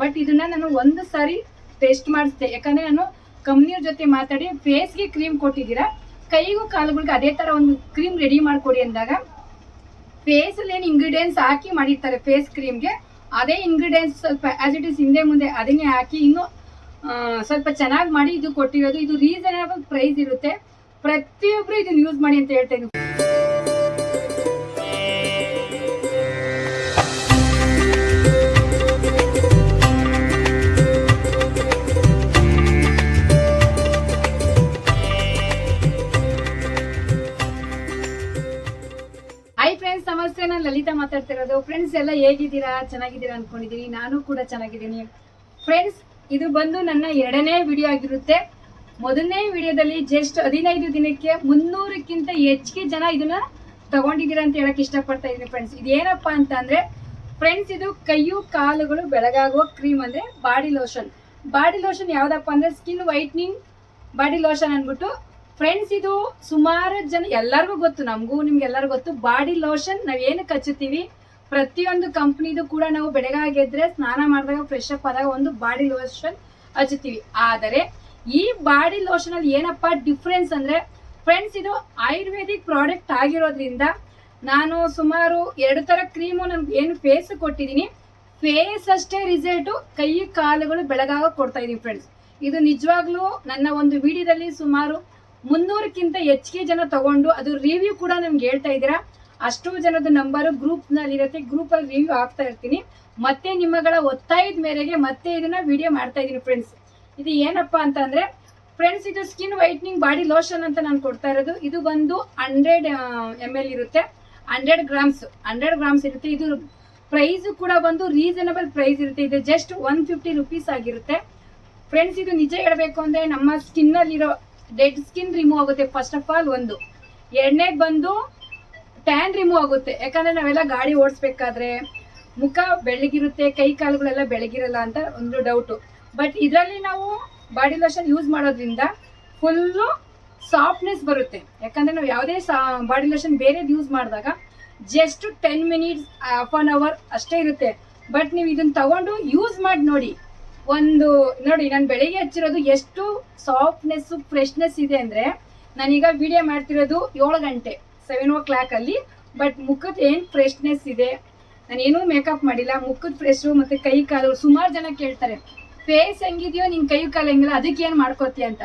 But ಇದನ್ನ ನಾನು ಒಂದು ಸಾರಿ ಟೆಸ್ಟ್ ಮಾಡಿಸಿದೆ. ಯಾಕಂದ್ರೆ ನಾನು ಕಂಪ್ನಿಯವ್ರ ಜೊತೆ ಮಾತಾಡಿ ಫೇಸ್ಗೆ ಕ್ರೀಮ್ ಕೊಟ್ಟಿದ್ದೀರಾ, ಕೈಗೂ ಕಾಲುಗಳಿಗೆ ಅದೇ ತರ ಒಂದು ಕ್ರೀಮ್ ರೆಡಿ ಮಾಡಿಕೊಡಿ ಅಂದಾಗ ಫೇಸ್ ಅಲ್ಲಿ ಏನು ಇಂಗ್ರೀಡಿಯೆಂಟ್ಸ್ ಹಾಕಿ ಮಾಡಿರ್ತಾರೆ ಫೇಸ್ ಕ್ರೀಮ್ಗೆ ಅದೇ ಇಂಗ್ರೀಡಿಯೆಂಟ್ಸ್ ಸ್ವಲ್ಪ ಆಸ್ ಇಟ್ ಇಸ್ ಹಿಂದೆ ಮುಂದೆ ಅದನ್ನೇ ಹಾಕಿ ಇನ್ನು ಸ್ವಲ್ಪ ಚೆನ್ನಾಗಿ ಮಾಡಿ ಇದು ಕೊಟ್ಟಿರೋದು. ಇದು ರೀಸನಬಲ್ ಪ್ರೈಸ್ ಇರುತ್ತೆ. ಪ್ರತಿಯೊಬ್ರು ಇದನ್ನ ಯೂಸ್ ಮಾಡಿ ಅಂತ ಹೇಳ್ತಾ ಇದ್ದೀನಿ. ಮಾತಾಡ್ತಿರೋದು ಫ್ರೆಂಡ್ಸ್ ಎಲ್ಲ ಹೇಗಿದ್ದೀರಾ? ಚೆನ್ನಾಗಿದ್ದೀರಾ ಅನ್ಕೊಂಡಿದ್ದೀನಿ ನಾನು ಕೂಡ ಚೆನ್ನಾಗಿದ್ದೀನಿ. ಫ್ರೆಂಡ್ಸ್ ಇದು ಬಂದು ನನ್ನ ಎರಡನೇ ವಿಡಿಯೋ ಆಗಿರುತ್ತೆ. ಮೊದಲನೇ ವಿಡಿಯೋದಲ್ಲಿ ಜಸ್ಟ್ ಹದಿನೈದು ದಿನಕ್ಕೆ ಮುನ್ನೂರಕ್ಕಿಂತ ಹೆಚ್ಚಿಗೆ ಜನ ಇದನ್ನ ತಗೊಂಡಿದ್ದೀರಾ ಅಂತ ಹೇಳಕ್ ಇಷ್ಟಪಡ್ತಾ ಇದ್ದೀನಿ ಫ್ರೆಂಡ್ಸ್ ಇದೇನಪ್ಪ ಅಂತ ಅಂದ್ರೆ ಫ್ರೆಂಡ್ಸ್ ಇದು ಕೈಯು ಕಾಲುಗಳು ಬೆಳಗಾಗುವ ಕ್ರೀಮ್ ಅಂದ್ರೆ ಬಾಡಿ ಲೋಷನ್ ಬಾಡಿ ಲೋಷನ್ ಯಾವ್ದಪ್ಪ ಅಂದ್ರೆ ಸ್ಕಿನ್ ವೈಟ್ನಿಂಗ್ ಬಾಡಿ ಲೋಷನ್ ಅಂದ್ಬಿಟ್ಟು ಫ್ರೆಂಡ್ಸ್ ಇದು ಸುಮಾರು ಜನ ಎಲ್ಲರಿಗೂ ಗೊತ್ತು, ನಮಗೂ ನಿಮ್ಗೆ ಎಲ್ಲರಿಗೂ ಗೊತ್ತು ಬಾಡಿ ಲೋಷನ್ ನಾವ್ ಏನಕ್ಕೆ ಹಚ್ಚುತ್ತೀವಿ ಪ್ರತಿಯೊಂದು ಕಂಪ್ನಿದು ಕೂಡ ನಾವು ಬೆಳಗಾಗೆದ್ರೆ ಸ್ನಾನ ಮಾಡಿದಾಗ ಫ್ರೆಶ್ ಅಪ್ ಆದಾಗ ಒಂದು ಬಾಡಿ ಲೋಷನ್ ಹಚ್ಚುತ್ತೀವಿ. ಆದರೆ ಈ ಬಾಡಿ ಲೋಷನ್ ಅಲ್ಲಿ ಏನಪ್ಪ ಡಿಫ್ರೆನ್ಸ್ ಅಂದ್ರೆ ಫ್ರೆಂಡ್ಸ್ ಇದು ಆಯುರ್ವೇದಿಕ್ ಪ್ರಾಡಕ್ಟ್ ಆಗಿರೋದ್ರಿಂದ ನಾನು ಸುಮಾರು ಎರಡು ತರ ಕ್ರೀಮು ನನ್ಗೆ ಏನು ಫೇಸ್ ಕೊಟ್ಟಿದ್ದೀನಿ ಫೇಸ್ ಅಷ್ಟೇ ರಿಸಲ್ಟು ಕೈ, ಕಾಲುಗಳು ಬೆಳಗಾಗ ಕೊಡ್ತಾ ಇದೀನಿ ಫ್ರೆಂಡ್ಸ್ ಇದು ನಿಜವಾಗ್ಲೂ ನನ್ನ ಒಂದು ವಿಡಿಯೋದಲ್ಲಿ ಸುಮಾರು ಮುನ್ನೂರಕ್ಕಿಂತ ಹೆಚ್ಚಿಗೆ ಜನ ತಗೊಂಡು ಅದು ರಿವ್ಯೂ ಕೂಡ ನಮ್ಗೆ ಹೇಳ್ತಾ ಇದ್ದೀರಾ. ಅಷ್ಟು ಜನದ ನಂಬರ್ ಗ್ರೂಪ್ನಲ್ಲಿ ಇರುತ್ತೆ ಗ್ರೂಪ್ ಅಲ್ಲಿ ರಿವ್ಯೂ ಆಗ್ತಾ ಇರ್ತೀನಿ. ಮತ್ತೆ ನಿಮ್ಮಗಳ ಒತ್ತಾಯದ ಮೇರೆಗೆ ಮತ್ತೆ ಇದನ್ನ ವಿಡಿಯೋ ಮಾಡ್ತಾ ಇದೀನಿ ಫ್ರೆಂಡ್ಸ್ ಇದು ಏನಪ್ಪಾ ಅಂತ ಅಂದ್ರೆ ಫ್ರೆಂಡ್ಸ್ ಇದು ಸ್ಕಿನ್ ವೈಟ್ನಿಂಗ್ ಬಾಡಿ ಲೋಷನ್ ಅಂತ ನಾನು ಕೊಡ್ತಾ ಇರೋದು. ಇದು ಬಂದು ಹಂಡ್ರೆಡ್ ಎಂ ಎಲ್ ಇರುತ್ತೆ. ಹಂಡ್ರೆಡ್ ಗ್ರಾಮ್ಸ್ ಹಂಡ್ರೆಡ್ ಗ್ರಾಮ್ಸ್ ಇರುತ್ತೆ. ಇದು ಪ್ರೈಸ್ ಕೂಡ ಬಂದು ರೀಸನಬಲ್ ಪ್ರೈಸ್ ಇರುತ್ತೆ. ಇದು ಜಸ್ಟ್ ಒನ್ ಫಿಫ್ಟಿ ರುಪೀಸ್ ಆಗಿರುತ್ತೆ. ಫ್ರೆಂಡ್ಸ್ ಇದು ನಿಜ ಹೇಳಬೇಕು ಅಂದ್ರೆ ನಮ್ಮ ಸ್ಕಿನ್ ಅಲ್ಲಿರೋ ಡೆಡ್ ಸ್ಕಿನ್ ರಿಮೂವ್ ಆಗುತ್ತೆ. ಫಸ್ಟ್ ಆಫ್ ಆಲ್ ಒಂದು. ಎರಡನೇದು ಬಂದು ಟ್ಯಾನ್ ರಿಮೂವ್ ಆಗುತ್ತೆ. ಯಾಕಂದ್ರೆ ನಾವೆಲ್ಲ ಗಾಡಿ ಓಡಿಸ್ಬೇಕಾದ್ರೆ ಮುಖ ಬೆಳಗಿರುತ್ತೆ ಕೈ ಕಾಲುಗಳೆಲ್ಲ ಬೆಳಗಿರಲ್ಲ ಅಂತ ಒಂದು ಡೌಟು ಬಟ್ ಇದರಲ್ಲಿ ನಾವು ಬಾಡಿ ಲೋಷನ್ ಯೂಸ್ ಮಾಡೋದ್ರಿಂದ ಫುಲ್ಲು ಸಾಫ್ಟ್ನೆಸ್ ಬರುತ್ತೆ. ಯಾಕಂದ್ರೆ ನಾವು ಯಾವುದೇ ಬಾಡಿ ಲೋಷನ್ ಬೇರೆದು ಯೂಸ್ ಮಾಡಿದಾಗ just ten minutes half an hour ಅಷ್ಟೇ ಇರುತ್ತೆ. ಬಟ್ ನೀವು ಇದನ್ನ ತಗೊಂಡು ಯೂಸ್ ಮಾಡಿ ನೋಡಿ. ಒಂದು, ನೋಡಿ ನಾನು ಬೆಳಿಗ್ಗೆ ಹಚ್ಚಿರೋದು ಎಷ್ಟು ಸಾಫ್ಟ್ನೆಸ್ ಫ್ರೆಶ್ನೆಸ್ ಇದೆ ಅಂದ್ರೆ ನಾನೀಗ ವಿಡಿಯೋ ಮಾಡ್ತಿರೋದು ಏಳು ಗಂಟೆ. ಸೆವೆನ್ ಓ ಕ್ಲಾಕ್ ಅಲ್ಲಿ ಬಟ್ ಮುಖದ ಏನ್ ಫ್ರೆಶ್ನೆಸ್ ಇದೆ? ನಾನು ಏನೂ ಮೇಕಪ್ ಮಾಡಿಲ್ಲ. ಮುಖದ ಫ್ರೆಶ್ ಮತ್ತೆ ಕೈ ಕಾಲು ಸುಮಾರು ಜನ ಕೇಳ್ತಾರೆ ಫೇಸ್ ಹೆಂಗಿದೆಯೋ ನಿನ್ ಕೈ ಕಾಲು ಹೆಂಗಿಲ್ಲ, ಅದಕ್ಕೆ ಏನ್ ಮಾಡ್ಕೋತೀಯ ಅಂತ?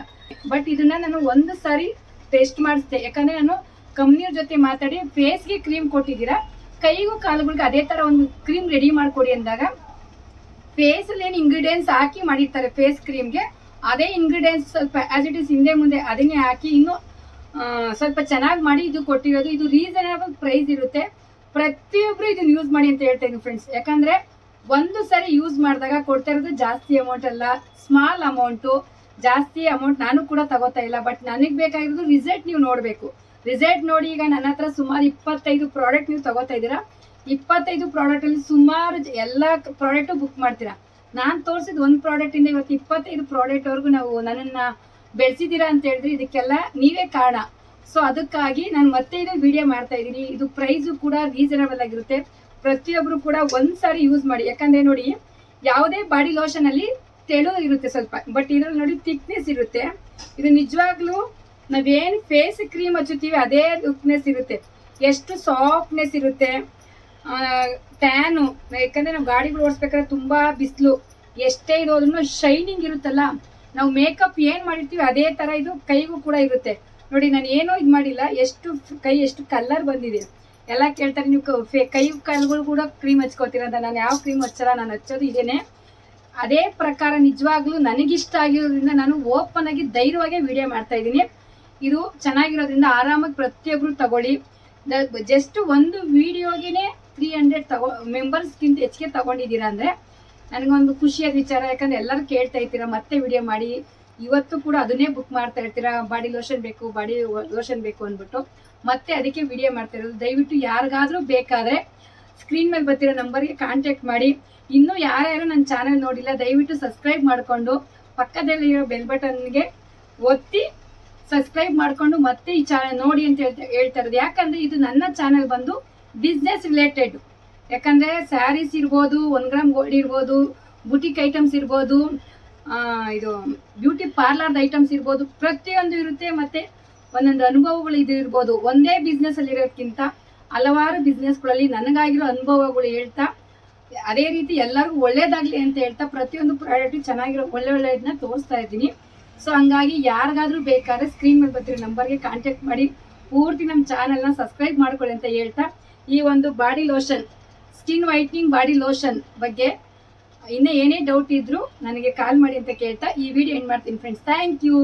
ಬಟ್ ಇದನ್ನ ನಾನು ಒಂದು ಸಾರಿ ಟೆಸ್ಟ್ ಮಾಡಿಸ್ದೆ. ಯಾಕಂದ್ರೆ ನಾನು ಕಂಪ್ನಿಯವ್ರ ಜೊತೆ ಮಾತಾಡಿ ಫೇಸ್ಗೆ ಕ್ರೀಮ್ ಕೊಟ್ಟಿದ್ದೀರಾ? ಕೈಗೂ ಕಾಲುಗಳಿಗೆ ಅದೇ ತರ ಒಂದು ಕ್ರೀಮ್ ರೆಡಿ ಮಾಡ್ಕೊಡಿ ಅಂದಾಗ ಫೇಸ್ ಅಲ್ಲಿ ಏನು ಇಂಗ್ರೀಡಿಯೆಂಟ್ಸ್ ಹಾಕಿ ಮಾಡಿರ್ತಾರೆ ಫೇಸ್ ಕ್ರೀಮ್ಗೆ ಅದೇ ಇಂಗ್ರೀಡಿಯೆಂಟ್ಸ್ ಸ್ವಲ್ಪ ಆಸ್ ಇಟ್ ಇಸ್ ಹಿಂದೆ ಮುಂದೆ ಅದನ್ನೇ ಹಾಕಿ, ಇನ್ನು ಸ್ವಲ್ಪ ಚೆನ್ನಾಗಿ ಮಾಡಿ ಇದು ಕೊಟ್ಟಿರೋದು. ಇದು ರೀಸನಬಲ್ ಪ್ರೈಸ್ ಇರುತ್ತೆ. ಪ್ರತಿಯೊಬ್ರು ಇದನ್ನ ಯೂಸ್ ಮಾಡಿ ಅಂತ ಹೇಳ್ತಾ ಫ್ರೆಂಡ್ಸ್ ಯಾಕಂದ್ರೆ ಒಂದು ಸರಿ ಯೂಸ್ ಮಾಡಿದಾಗ ಕೊಡ್ತಾ ಇರೋದು ಜಾಸ್ತಿ ಅಮೌಂಟ್ ಅಲ್ಲ ಸ್ಮಾಲ್ ಅಮೌಂಟು ಜಾಸ್ತಿ ಅಮೌಂಟ್ ನಾನು ಕೂಡ ತಗೋತಾ ಇಲ್ಲ ಬಟ್ ನನಗೆ ಬೇಕಾಗಿರೋದು ರಿಸಲ್ಟ್ ನೀವು ನೋಡಬೇಕು. ರಿಸಲ್ಟ್ ನೋಡಿ ಈಗ ನನ್ನ ಹತ್ರ ಸುಮಾರು ಇಪ್ಪತ್ತೈದು ಪ್ರಾಡಕ್ಟ್ ನೀವು ತಗೋತಾ ಇದ್ದೀರಾ? ಇಪ್ಪತ್ತೈದು ಪ್ರಾಡಕ್ಟ್ ಅಲ್ಲಿ ಸುಮಾರು ಎಲ್ಲ ಪ್ರಾಡಕ್ಟ್ ಬುಕ್ ಮಾಡ್ತೀರಾ? ನಾನು ತೋರಿಸಿದ ಒಂದು ಪ್ರಾಡಕ್ಟ್ ಇಂದ ಇವತ್ತು ಇಪ್ಪತ್ತೈದು ಪ್ರಾಡಕ್ಟ್ ವರೆಗೂ ನಾವು ನನ್ನನ್ನ ಬೆಳೆಸಿದೀರಾ ಅಂತ ಹೇಳಿದ್ರೆ ಇದಕ್ಕೆಲ್ಲ ನೀವೇ ಕಾರಣ. ಸೊ ಅದಕ್ಕಾಗಿ ನಾನು ಮತ್ತೆ ಇದು ವಿಡಿಯೋ ಮಾಡ್ತಾ ಇದ್ದೀನಿ. ಇದು ಪ್ರೈಸು ಕೂಡ ರೀಸನಬಲ್ ಆಗಿರುತ್ತೆ. ಪ್ರತಿಯೊಬ್ಬರು ಕೂಡ ಒಂದ್ಸಾರಿ ಯೂಸ್ ಮಾಡಿ. ಯಾಕಂದ್ರೆ ನೋಡಿ, ಯಾವುದೇ ಬಾಡಿ ಲೋಷನ್ ಅಲ್ಲಿ ತೆಳು ಇರುತ್ತೆ ಸ್ವಲ್ಪ ಬಟ್ ಇದ್ರಲ್ಲಿ ನೋಡಿ ಥಿಕ್ನೆಸ್ ಇರುತ್ತೆ. ಇದು ನಿಜವಾಗ್ಲೂ ನಾವೇನ್ ಫೇಸ್ ಕ್ರೀಮ್ ಹಚ್ಚುತ್ತೀವಿ ಅದೇ ಥಿಕ್ನೆಸ್ ಇರುತ್ತೆ. ಎಷ್ಟು ಸಾಫ್ಟ್ನೆಸ್ ಇರುತ್ತೆ. ಟ್ಯಾನು ಯಾಕಂದ್ರೆ ನಾವು ಗಾಡಿಗಳು ಓಡಿಸ್ಬೇಕಾದ್ರೆ ತುಂಬಾ ಬಿಸಿಲು. ಎಷ್ಟೇ ಇದು ಶೈನಿಂಗ್ ಇರುತ್ತಲ್ಲ. ನಾವು ಮೇಕಪ್ ಏನ್ ಮಾಡಿರ್ತೀವಿ ಅದೇ ತರ ಇದು ಕೈಗೂ ಕೂಡ ಇರುತ್ತೆ. ನೋಡಿ, ನಾನು ಏನೂ ಇದು ಮಾಡಿಲ್ಲ. ಎಷ್ಟು ಕೈ ಎಷ್ಟು ಕಲರ್ ಬಂದಿದೆ. ಎಲ್ಲ ಕೇಳ್ತಾರೆ ನೀವು ಕ- ಫೆ- ಕೈ ಕಾಲುಗಳು ಕೂಡ ಕ್ರೀಮ್ ಹಚ್ಕೋತೀರ ಅಂತ. ನಾನು ಯಾವ ಕ್ರೀಮ್ ಹಚ್ಚಲ್ಲ, ನಾನು ಹಚ್ಚೋದು ಇದೇನೆ. ಅದೇ ಪ್ರಕಾರ ನಿಜವಾಗ್ಲೂ ನನಗಿಷ್ಟ ಆಗಿರೋದ್ರಿಂದ ನಾನು ಓಪನ್ ಆಗಿ ಧೈರ್ಯವಾಗಿ ವಿಡಿಯೋ ಮಾಡ್ತಾ ಇದ್ದೀನಿ. ಇದು ಚೆನ್ನಾಗಿರೋದ್ರಿಂದ ಆರಾಮಾಗಿ ಪ್ರತಿಯೊಬ್ರು ತಗೊಳ್ಳಿ. ಜಸ್ಟ್ ಒಂದು ವಿಡಿಯೋಗೇನೆ ತ್ರೀ ಹಂಡ್ರೆಡ್ ತಗೋ ಮೆಂಬರ್ಸ್ಗಿಂತ ಹೆಚ್ಚಿಗೆ ತಗೊಂಡಿದ್ದೀರಾ ಅಂದ್ರೆ ನನಗೊಂದು ಖುಷಿಯಾದ ವಿಚಾರ, ಯಾಕಂದ್ರೆ ಎಲ್ಲರೂ ಕೇಳ್ತಾ ಇರ್ತೀರಾ, ಮತ್ತೆ ವಿಡಿಯೋ ಮಾಡಿ. ಇವತ್ತು ಕೂಡ ಅದನ್ನೇ ಬುಕ್ ಮಾಡ್ತಾ ಇರ್ತೀರಾ ಬಾಡಿ ಲೋಷನ್ ಬೇಕು ಬಾಡಿ ಲೋಷನ್ ಬೇಕು ಅಂದ್ಬಿಟ್ಟು. ಮತ್ತೆ ಅದಕ್ಕೆ ವಿಡಿಯೋ ಮಾಡ್ತಾ ಇರೋದು. ದಯವಿಟ್ಟು ಯಾರಿಗಾದ್ರೂ ಬೇಕಾದ್ರೆ ಸ್ಕ್ರೀನ್ ಮೇಲೆ ಬರ್ತಿರೋ ನಂಬರ್ಗೆ ಕಾಂಟ್ಯಾಕ್ಟ್ ಮಾಡಿ. ಇನ್ನೂ ಯಾರ್ಯಾರು ನನ್ನ ಚಾನೆಲ್ ನೋಡಿಲ್ಲ, ದಯವಿಟ್ಟು ಸಬ್ಸ್ಕ್ರೈಬ್ ಮಾಡಿಕೊಂಡು ಪಕ್ಕದಲ್ಲಿರೋ ಬೆಲ್ ಬಟನ್ಗೆ ಒತ್ತಿ ಸಬ್ಸ್ಕ್ರೈಬ್ ಮಾಡಿಕೊಂಡು ಮತ್ತೆ ಈ ಚಾನೆಲ್ ನೋಡಿ ಅಂತ ಹೇಳ್ತಾ ಹೇಳ್ತಾ ಇರೋದು. ಯಾಕಂದ್ರೆ ಇದು ನನ್ನ ಚಾನೆಲ್ ಬಂದು ಬಿಸ್ನೆಸ್ ರಿಲೇಟೆಡ್ ಯಾಕಂದ್ರೆ ಸ್ಯಾರೀಸ್ ಇರ್ಬೋದು ಒನ್ ಗ್ರಾಮ್ ಗೋಲ್ಡ್ ಇರ್ಬೋದು ಬುಟಿಕ್ ಐಟಮ್ಸ್ ಇರ್ಬೋದು ಇದು ಬ್ಯೂಟಿ ಪಾರ್ಲರ್ದ ಐಟಮ್ಸ್ ಇರ್ಬೋದು, ಪ್ರತಿಯೊಂದು ಇರುತ್ತೆ ಮತ್ತೆ ಒಂದೊಂದು ಅನುಭವಗಳು ಇದು ಇರ್ಬೋದು. ಒಂದೇ ಬಿಸ್ನೆಸ್ ಅಲ್ಲಿ ಇರೋದ್ಕಿಂತ ಹಲವಾರು ಬಿಸ್ನೆಸ್ಗಳಲ್ಲಿ ನನಗಾಗಿರೋ ಅನುಭವಗಳು ಹೇಳ್ತಾ, ಅದೇ ರೀತಿ ಎಲ್ಲರಿಗೂ ಒಳ್ಳೇದಾಗಲಿ ಅಂತ ಹೇಳ್ತಾ ಪ್ರತಿಯೊಂದು ಪ್ರಾಡಕ್ಟ್ ಚೆನ್ನಾಗಿರೋ ಒಳ್ಳೆ ಒಳ್ಳೆಯದನ್ನ ತೋರಿಸ್ತಾ ಇದ್ದೀನಿ. ಸೊ ಹಂಗಾಗಿ ಯಾರಿಗಾದ್ರೂ ಬೇಕಾದ್ರೆ ಸ್ಕ್ರೀನ್ ಮೇಲೆ ಬರ್ತಿರೋ ನಂಬರ್ಗೆ ಕಾಂಟ್ಯಾಕ್ಟ್ ಮಾಡಿ. ಪೂರ್ತಿ ನಮ್ಮ ಚಾನಲ್ನ ಸಬ್ಸ್ಕ್ರೈಬ್ ಮಾಡ್ಕೊಳ್ಳಿ ಅಂತ ಹೇಳ್ತಾ, ಈ ಒಂದು body lotion skin whitening body lotion ಬಗ್ಗೆ ಇನ್ನೂ ಏನೇ ಡೌಟ್ ಇದ್ರೂ ನನಗೆ ಕಾಲ್ ಮಾಡಿ ಅಂತ ಕೇಳ್ತಾ ಈ ವಿಡಿಯೋ ಎಂಡ್ ಮಾಡ್ತೀನಿ ಫ್ರೆಂಡ್ಸ್ ಥ್ಯಾಂಕ್ ಯು